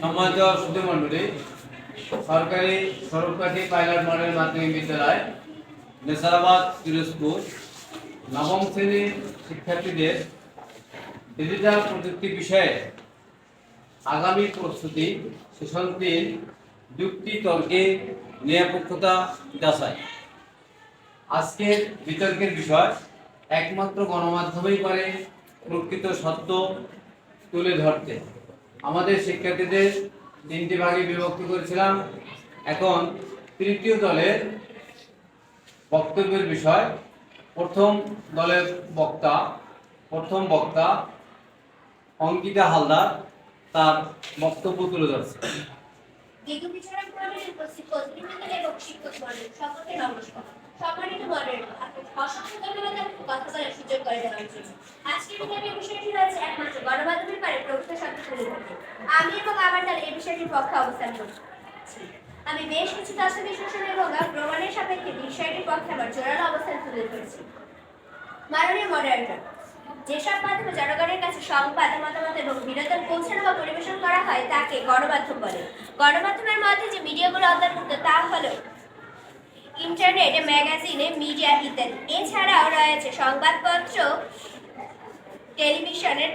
সম্মানিত সুধী মণ্ডলী সরকারি সরকারি পাইলট মডেল মাধ্যমিক বিদ্যালয়, নেসারাবাদ পিরোজপুর নবম শ্রেণির শিক্ষার্থীদের ডিজিটাল প্রযুক্তি বিষয়ে আগামী প্রস্তুতি সেশন যুক্তি, তর্কে নিরপেক্ষতা যাচাই। আজকের বিতর্কের বিষয়, একমাত্র গণমাধ্যমেই পারে প্রকৃত সত্য তুলে ধরতে। আমাদের শিক্ষার্থীদের তিনটি ভাগে বিভক্ত করেছিলাম। এখন তৃতীয় দলের বক্তব্যের বিষয়। প্রথম দলের বক্তা, প্রথম বক্তা অঙ্কিতা হালদার তার বক্তব্য তুলে ধরছে। নমস্কার। সম্মানিত বিতর্কের বিষয়টি রয়েছে একমাত্র গণমাধ্যমের পারে প্রকৃত তুলে ধরতে। আমি এবং আমার দল এই বিষয়টির পক্ষে অবস্থান করছি। আমি বেশ কিছু তথ্য বিশ্লেষণ এবং প্রমাণের সাপেক্ষে বিষয়টির পক্ষে আমার জোরালো অবস্থান তুলে ধরেছি। মাননীয় মডারেটর যেসব মাধ্যমে জনগণের কাছে সংবাদ, মতামত এবং বিনোদন পৌঁছানো বা পরিবেশন করা হয়, তাকে গণমাধ্যম বলে। গণমাধ্যমের মধ্যে যে মিডিয়াগুলো অন্তর্ভুক্ত, তা হলো ইন্টারনেট, ম্যাগাজিনে মিডিয়া ইত্যাদি। এছাড়াও রয়েছে সংবাদপত্র, টেলিভিশনের,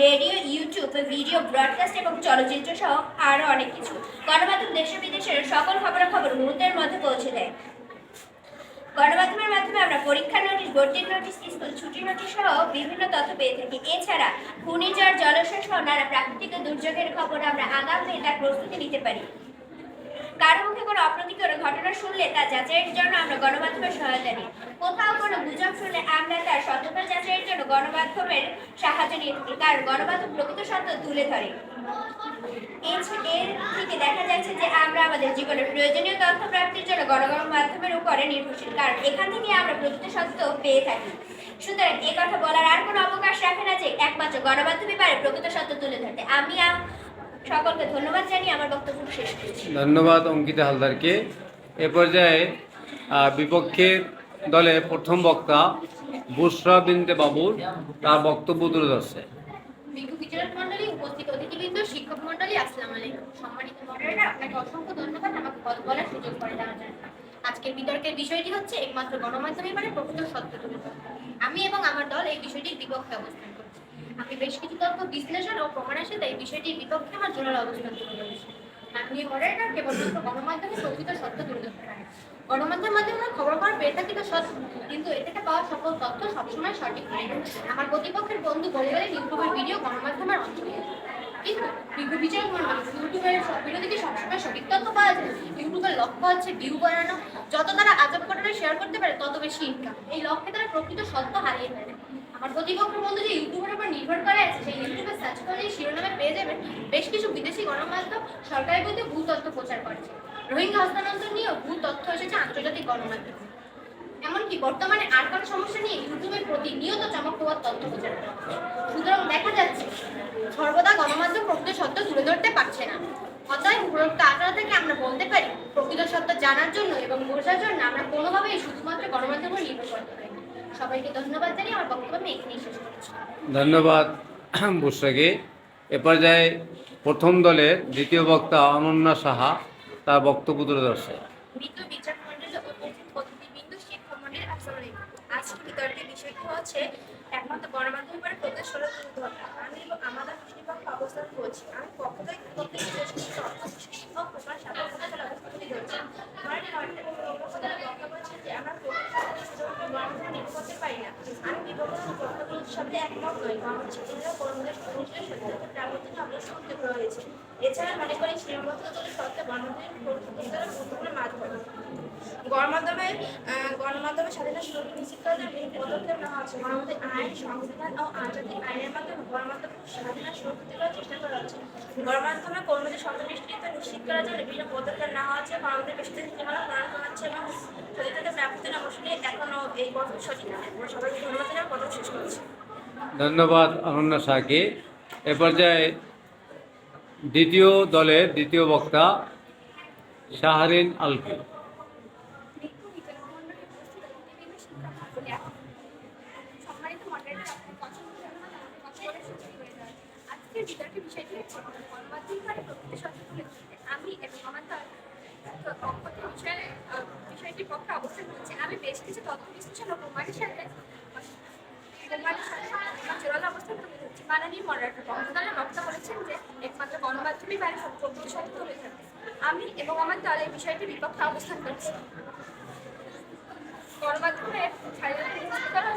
রেডিও, ইউটিউব, ভিডিও, ব্রডকাস্ট এবং চলচ্চিত্র সহ আরও অনেক কিছু। গণমাধ্যম দেশ বিদেশের সকল খবরাখবর মুহূর্তের মধ্যে পৌঁছে দেয়। গণমাধ্যমের মাধ্যমে আমরা পরীক্ষা নোটিশ, ভর্তির নোটিশ, স্কুল ছুটি নোটিশ সহ বিভিন্ন তথ্য পেয়ে থাকি। এছাড়া ঘূর্ণিঝড় জলস্রোত সহ নানা প্রাকৃতিক দুর্যোগের খবর আমরা আগাম হয়ে তার প্রস্তুতি নিতে পারি। কারও মুখে কোনো অপ্রীতিকর ঘটনা শুনলে তা যাচাইয়ের জন্য আমরা গণমাধ্যমের সহায়তা নিই? কোথাও কোনো গুজব শুনলে আমরা তার সত্যতা যাচাইয়ের জন্য গণমাধ্যমের সাহায্য নিয়ে থাকি, কারণ গণমাধ্যম প্রকৃত সত্য তুলে ধরে। এর থেকে দেখা যাচ্ছে যে আমরা আমাদের জীবনের প্রয়োজনীয় তথ্য প্রাপ্তির জন্য গণমাধ্যমের উপরে নির্ভরশীল, কারণ এখান থেকে আমরা প্রকৃত সত্য পেয়ে থাকি। সুতরাং এ কথা বলার আর কোনো অবকাশ রাখে না যে একমাত্র গণমাধ্যমই পারে প্রকৃত সত্য তুলে ধরতে। আমি সকলকে ধন্যবাদ জানিয়ে আমার বক্তব্য শেষ করছি। ধন্যবাদ অঙ্কিতা হালদারকে। এ পর্যায়ে বিপক্ষের দলে প্রথম বক্তা বুসরা বিনতে বাবুর তার বক্তব্য তুলে ধরছে। বিচারক মন্ডলী উপস্থিত অতিথিবৃন্দ শিক্ষক মন্ডলী আসসালামু আলাইকুম। সম্মানিত মডারেটর আপনাকে অসংখ্য ধন্যবাদ আমাকে কথা বলার সুযোগ করে দেওয়ার জন্য। আজকের বিতর্কের বিষয়টি হচ্ছে একমাত্র গণমাধ্যমে মানে প্রকৃত সত্য তুলে আমি এবং আমার দল এই বিষয়টির বিপক্ষে অবস্থান বেশ কিছু তথ্য বিশ্লেষণ ও প্রমাণ সাথে এই বিষয়টির বিপক্ষে আমার জোরালো অবস্থান মাননীয় মডারেটর কেবলমাত্র গণমাধ্যমে প্রকৃত সত্য তুলে ধরতে পারে গণমাধ্যমের মাধ্যমে আমরা খবর খবর পেয়ে থাকি তো সত্য কিন্তু এ থেকে পাওয়া সকল তথ্য সবসময় সঠিক নয়। আমার প্রতিপক্ষের বন্ধু বলে গেলেন ইউটিউবের ভিডিও গণমাধ্যমের অন্তর্গত কিন্তু মন্ডলী ইউটিউবের থেকে সবসময় সঠিক তথ্য পাওয়া যায়। ইউটিউবের লক্ষ্য হচ্ছে ভিউ বাড়ানো। যত তারা আজব ঘটনা শেয়ার করতে পারে, তত বেশি ইনকাম এই লক্ষ্যে তারা প্রকৃত সত্য হারিয়ে ফেলে। আমার প্রতিপক্ষের বন্ধু যে ইউটিউবের উপর নির্ভর করে আছে, সেই ইউটিউবে সার্চ করলে শিরোনামে পেয়ে যাবেন বেশ কিছু বিদেশি গণমাধ্যম সরকারের বিরুদ্ধে ভূ তথ্য প্রচার করেছে। রোহিঙ্গা হস্তান্তর নিয়েও ভূ তথ্য এসেছে আন্তর্জাতিক গণমাধ্যমে। এমনকি বর্তমানে আর কোনো সমস্যা নিয়ে ইউটিউবে প্রতিনিয়ত চমক প্রভাব তথ্য প্রচার করা সুতরাং দেখা যাচ্ছে, সর্বদা গণমাধ্যম প্রকৃত সত্য তুলে ধরতে পারছে না। অতএব উপরোক্ত আগ্রহ থেকে আমরা বলতে পারি, প্রকৃত সত্য জানার জন্য এবং বোঝার জন্য আমরা কোনোভাবেই শুধুমাত্র গণমাধ্যমের নির্ভর করতে পারি। সবাইকে ধন্যবাদ জানিয়ে আমার বক্তব্য আমি এখানেই শেষ করছি। ধন্যবাদ বুসরাকে এ পর্যায়ে প্রথম দলের দ্বিতীয় বক্তা অনন্যা সাহা তার বক্তব্য তুলে ধরছে। বিজ্ঞ বিচার মন্ডলী উপস্থিত অতিথিবৃন্দ শিক্ষক মন্ডলী আজকে বিতর্কের বিষয়টি হচ্ছে একমাত্র গণমাধ্যম পরে প্রকাশ করা দুর্ঘটনা আমি আমাদের অবস্থান করছি। আমি পক্ষে শিক্ষক প্রকাশ হচ্ছে যে আমরা গণমাধ্যম নির্ভর করতে পারি না আমি বিভক্ত বক্তব্যের সাথে একমত নই। গণমাধ্যমের কর্মীদের সন্তুষ্টের সত্যতা প্রাপ্তির জন্য আমরা সুযোগ রয়েছে এছাড়া মনে করি করে সত্ত্বে গণমাধ্যমের দ্বারা গুরুত্বপূর্ণ মাধ্যম গণমাধ্যমের গণমাধ্যমে স্বাধীনতা সুরক্ষা নিশ্চিত করার বিভিন্ন পদক্ষেপ নেওয়া হচ্ছে। গণমাধ্যমের আইন, সংবিধান ও আন্তর্জাতিক আইনের মাধ্যমে গণমাধ্যম স্বাধীনতা সুরক্ষিত করার চেষ্টা করা হচ্ছে। গণমাধ্যমে কর্মীদের সন্তুষ্টিতা নিশ্চিত করার জন্য বিভিন্ন পদক্ষেপ নেওয়া হচ্ছে। গণমাধ্যমের বেশি নীতিমালা প্রণয়ন করা হচ্ছে এবং সচেতনতা প্রাপ্তির অবশ্যই এখনও এই পথ সঠিক সবাইকে ধন্যবাদ জানিয়ে আমার কথা শেষ করছি। ধন্যবাদ অনন্যা শাহকে এ পর্যায়ে দ্বিতীয় দলের দ্বিতীয় বক্তা শাহরিন আলফি। মানবাধিকারের প্রকৃতি সত্য তুলে আমি এবং আমার পক্ষতে বিষয়ে বিষয়টির পক্ষে অবস্থান নিয়েছি আমি বেশ কিছু তথ্য বিশ্লেষণ ও প্রমাণের সাথে সাথে জোরালো অবস্থান তুলে ধরছি মাননীয় মরাটা বন্ধুদলের বক্তা বলেছেন যে একমাত্র গণমাধ্যমে বাইরে প্রকৃতি সত্য তুলে আমি এবং আমার দল এই বিষয়টির বিপক্ষে অবস্থান করছি। গণমাধ্যমের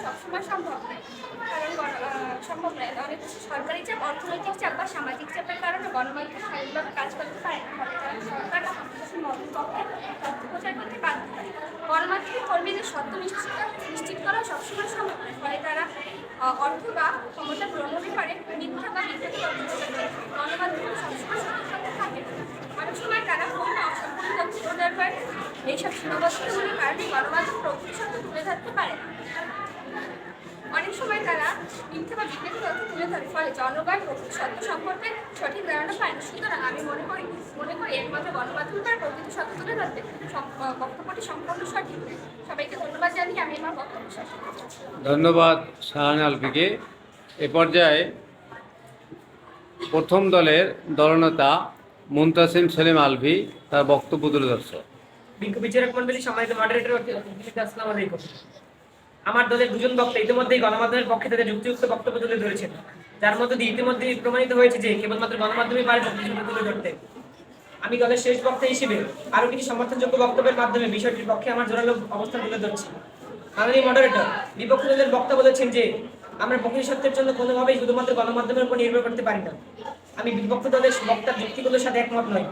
সবসময় সম্ভব নয়। কারণ সম্ভব নয়। অনেক সরকারি চাপ, অর্থনৈতিক চাপ বা সামাজিক চাপের কারণে গণমাধ্যম স্বাধীনভাবে কাজ করতে পারে সরকার তথ্য প্রচার করতে বাধ্য হয়। গণমাধ্যমের কর্মীদের সত্য নিশ্চিত নিশ্চিত করা সবসময় সম্ভব নয়। ফলে তারা অর্থ বা ক্ষমতা প্রলোভে করে মিথ্যা বা করে। গণমাধ্যম সবসময় সঠিক থাকে। অনেক সময় তারা কোনো অসম্পূর্ণ তথ্য প্রচার করে। এইসব সীমাবদ্ধতাগুলির কারণে গণমাধ্যম প্রকৃত সত্য তুলে ধরতে পারে না। বা বিকৃত তথ্য তুলে ধরে ফলে জনগণ প্রকৃত সত্য সম্পর্কে সঠিক ধারণা পায় না। সুতরাং আমি মনে করি মনে করি একমাত্র গণমাধ্যম দ্বারা প্রকৃত সত্য তুলে ধরতে বক্তব্যটি সম্পূর্ণ সঠিক। সবাইকে ধন্যবাদ জানিয়ে আমি আমার বক্তব্য শেষ ধন্যবাদ শাহান আলফিকে এ পর্যায়ে প্রথম দলের দলনেতা মুনতাসিম সেলিম আলভি তার বক্তব্য তুলে ধরছে। বিজ্ঞ বিচারক মন্ডলী সম্মানিত মডারেটর আসসালামু আলাইকুম। আমার দলের দুজন বক্তা ইতিমধ্যেই গণমাধ্যমের পক্ষে তাদের যুক্তিযুক্ত বক্তব্য তুলে ধরেছেন, যার মধ্যে দিয়ে ইতিমধ্যে প্রমাণিত হয়েছে যে কেবলমাত্র গণমাধ্যমে পারে বক্তব্য তুলে ধরতে। আমি দলের শেষ বক্তা হিসেবে আরও কিছু সমর্থনযোগ্য বক্তব্যের মাধ্যমে বিষয়টির পক্ষে আমার জোরালো অবস্থান তুলে ধরছি। মাননীয় মডারেটর বিপক্ষ দলের বক্তা বলেছেন যে, আমরা প্রকৃতি সত্যের জন্য কোনোভাবেই শুধুমাত্র গণমাধ্যমের উপর নির্ভর করতে পারি না। আমি বিপক্ষ দলের বক্তার যুক্তিগুলোর সাথে একমত নই।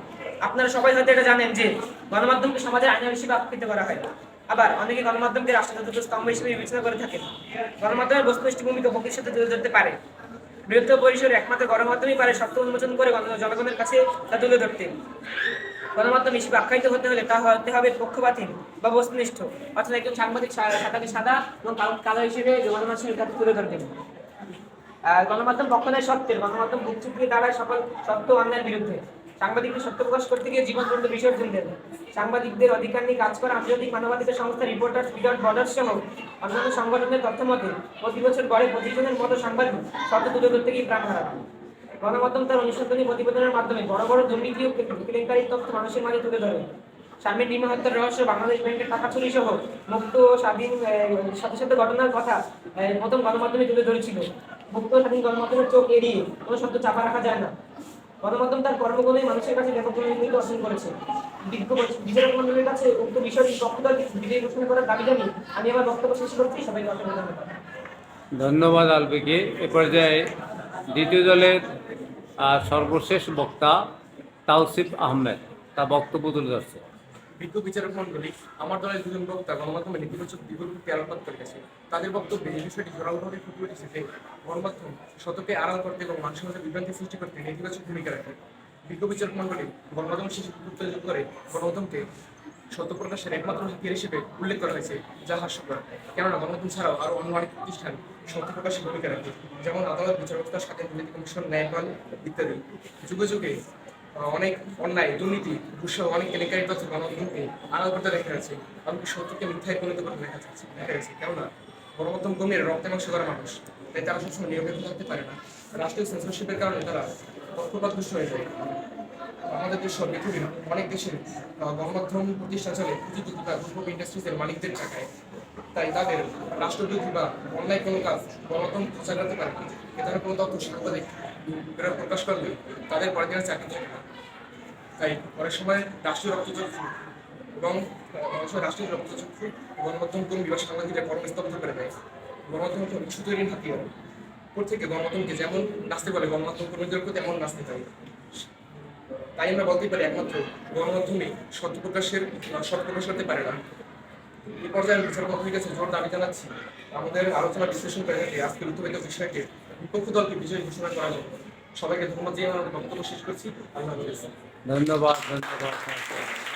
আপনারা সবাই হয়তো এটা জানেন যে, গণমাধ্যমকে সমাজের আইনা হিসেবে আখ্যায়িত করা হয়। আবার অনেকে গণমাধ্যমকে রাষ্ট্রযন্ত্র স্তম্ভ হিসেবে বিবেচনা করে থাকেন। গণমাধ্যমের বস্তুনিষ্ঠ ভূমিকা প্রকৃতির সাথে তুলে ধরতে পারে। বৃহত্তর পরিসরে একমাত্র গণমাধ্যমই পারে সত্য উন্মোচন করে গণ- জনগণের কাছে তা তুলে ধরতে। গণমাধ্যম হিসেবে আখ্যায়িত হতে হলে তা হতে হবে পক্ষপাতহীন বা বস্তুনিষ্ঠ, অর্থাৎ একজন সাংবাদিক সাদাকে সাদা এবং কালো হিসেবে গণমাধ্যমের কাছে তুলে ধরতেন আর গণমাধ্যম পক্ষ নেয় সত্যের, গণমাধ্যম চুপিয়ে দাঁড়ায় সকল সত্য অন্যায়ের বিরুদ্ধে। সাংবাদিকদের সত্য প্রকাশ করতে গিয়ে জীবন পর্যন্ত বিসর্জন দেন সাংবাদিকদের অধিকার নিয়ে কাজ করা আন্তর্জাতিক মানবাধিকার সংস্থা রিপোর্টার্স উইদাউট বর্ডার্স সহ অন্যান্য সংগঠনের তথ্য মতে, প্রতি বছর গড়ে পঁচিশ জনের মতো সাংবাদিক সত্য তুলে ধরতে গিয়ে প্রাণ হারান গণমাধ্যম তার অনুসন্ধানী প্রতিবেদনের মাধ্যমে বড় বড় দুর্নীতি ও কেলেঙ্কারির তথ্য মানুষের মাঝে তুলে ধরে। স্বামীর ডিমা হত্যার রহস্য, বাংলাদেশ ব্যাংকের টাকা চুরি সহ মুক্ত ও স্বাধীন সাথে সাথে ঘটনার কথা প্রথম গণমাধ্যমে তুলে ধরেছিল। মুক্ত স্বাধীন গণমাধ্যমের চোখ এড়িয়ে কোনো সত্য চাপা রাখা যায় না। গণমাধ্যম তার কর্মগুলোই মানুষের কাছে ব্যাপক জনপ্রিয়তা অর্জন করেছে। বিচারক মন্ডলীর কাছে উক্ত বিষয়টি দক্ষতা বিজয়ী ঘোষণা করার দাবি জানিয়ে আমি আমার বক্তব্য শেষ করছি। সবাইকে অসংখ্য ধন্যবাদ। আলফিকে এ পর্যায়ে দ্বিতীয় দলের সর্বশেষ বক্তা তাওসিফ আহমেদ। তা বক্তব্য তুলে ধরছে। বিজ্ঞ বিচারক মন্ডলী আমার দলের দুজন বক্তা, গণমাধ্যমে নেতিবাচক দিকগুলোকে আলোকপাত করে গেছে। তাদের বক্তব্যে এই বিষয়টি জোরালোভাবে ফুটে উঠেছে যে গণমাধ্যম সত্যকে আড়াল করতে এবং মানুষের মধ্যে বিভ্রান্তি সৃষ্টি করতে নেতিবাচক ভূমিকা রাখে। বিজ্ঞ বিচারক মন্ডলী গণমাধ্যম শিশু উত্তেজিত করে গণমাধ্যমকে সত্য প্রকাশের একমাত্র হাতিয়ার হিসেবে উল্লেখ করা হয়েছে, যা হাস্যকর। কেননা গণমাধ্যম ছাড়াও আরও অন্য অনেক প্রতিষ্ঠান সত্য প্রকাশের ভূমিকা রাখে, যেমন আদালত, বিচারকতা, স্বাধীন দুর্নীতি কমিশন, ন্যায়পাল ইত্যাদি। যুগে যুগে অনেক অন্যায়, দুর্নীতি ঘুষ সহ অনেক কেলেঙ্কারি তথ্য গণমাধ্যমকে আড়াল করতে দেখা যাচ্ছে। এমনকি সত্যকে মিথ্যায় পরিণত করতে দেখা যাচ্ছে দেখা গেছে কেননা, গণমাধ্যম কমিয়ে রক্তে মাংস করা মানুষ, তাই তারা সবসময় নিরপেক্ষ থাকতে পারে না। রাষ্ট্রীয় সেন্সরশিপের কারণে তারা পক্ষপাতদুষ্ট হয়ে যায়। আমাদের দেশ পৃথিবীর অনেক দেশের গণমাধ্যম প্রতিষ্ঠা চলে কিছু কিছু গ্রুপ ইন্ডাস্ট্রিজের মালিকদের টাকায়। তাই তাদের রাষ্ট্রবিরোধী বা অন্যায় কোনো কাজ গণমাধ্যম প্রচার করতে পারে না। এ ধরনের কোনো তথ্য সাংবাদিক এরা প্রকাশ করলে তাদের পরের দিনের চাকরি থাকে না। তাই অনেক সময় রাষ্ট্রীয় রক্তচক্ষু এবং অনেক সময় রাষ্ট্রীয় রক্তচক্ষু গণমাধ্যম কর্মী বা সাংবাদিকরা কর্মস্তব্ধ করে দেয়। গণমাধ্যম হচ্ছে ইস্যু তৈরির হাতিয়ার থেকে গণমাধ্যমকে যেমন নাচতে বলে গণমাধ্যম কর্মীদেরকেও তেমন নাচতে চাই তাই আমরা বলতেই পারি একমাত্র গণমাধ্যমে সত্য প্রকাশের সৎ প্রকাশ করতে পারে না। এই পর্যায়ে আমি বিচার পক্ষের কাছে জোর দাবি জানাচ্ছি। আমাদের আলোচনা বিশ্লেষণ করে আজকের উত্তরিত বিষয়কে বিপক্ষ দলকে বিজয় ঘোষণা করা যায়। সবাইকে ধন্যবাদ দিয়ে আমার বক্তব্য শেষ করছি। ধন্যবাদ ধন্যবাদ।